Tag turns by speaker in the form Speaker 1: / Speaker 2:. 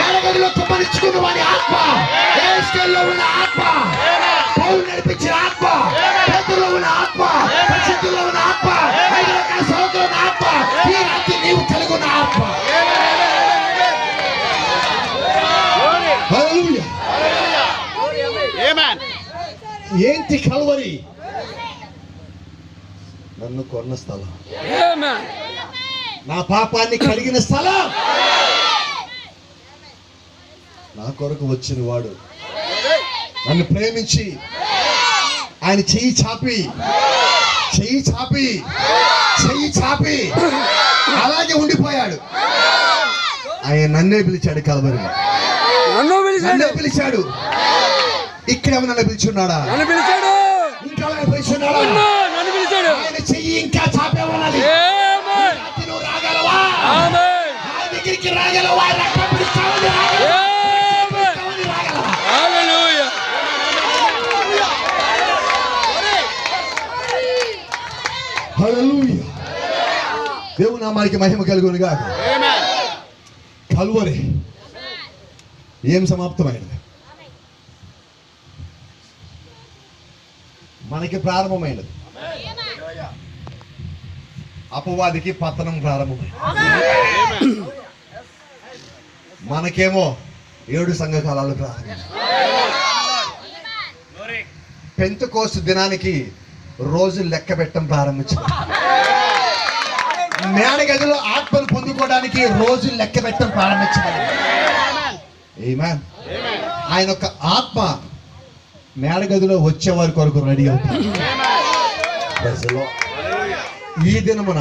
Speaker 1: మేడగదిలో కుమ్మరించుకున్న వాడి ఆత్మ. ఏస్కేల్లో ఉన్న ఆత్మ. పౌలు నడిపించిన ఆత్మ. పేతుల్లో ఉన్న ఆత్మ. పరిశుద్ధుల్లో ఉన్న ఆత్మ. ఐదు రకాల సౌకర్యం ఉన్న ఆత్మ. ఈ రాత్రి నీవు కలిగి ఉన్న ఆత్మ. హల్లెలూయా. ఏంటి కలవరి? నన్ను కొన్న స్థలం. నా పాపాన్ని కడిగిన స్థలం. కొరకు వచ్చిన వాడు. నన్ను ప్రేమించి ఆయన చెయ్యి చాపి చెయ్యి చాపి చెయ్యి చాపి. అలాగే ఉండిపోయాడు. ఆయన నన్నే పిలిచాడు
Speaker 2: నన్ను పిలిచాడు.
Speaker 1: ఇక్కడేమో నన్ను పిలిచున్నాడా?
Speaker 2: నన్ను పిలిచాడు.
Speaker 1: ఇంకా పిలిచున్నాడా?
Speaker 2: నన్ను నన్ను పిలిచాడు.
Speaker 1: ఆయన చెయ్యి ఇంకా. నువ్వు రాగలవా?
Speaker 2: ఆమేన్.
Speaker 1: నా దగ్గరికి రాగలవా?
Speaker 2: హల్లెలూయా.
Speaker 1: దేవుని నామానికి మహిమ కలుగునుగా కలువరి. ఏం సమాప్తమైనది? మనకి ప్రారంభమైనది. అపవాదికి పతనం ప్రారంభమైంది మనకేమో ఏడు సంఘకాలాలు ప్రారంభం పెంతు కోసు దినానికి రోజు లెక్క పెట్టడం ప్రారంభించాం మేడగదిలో ఆత్మను పొందుకోవడానికి రోజు లెక్క పెట్టడం ప్రారంభించాలి Amen. ఆయన ఒక ఆత్మ మేడగదిలో వచ్చే వారి కొరకు రెడీ Lord. ఈ దినమున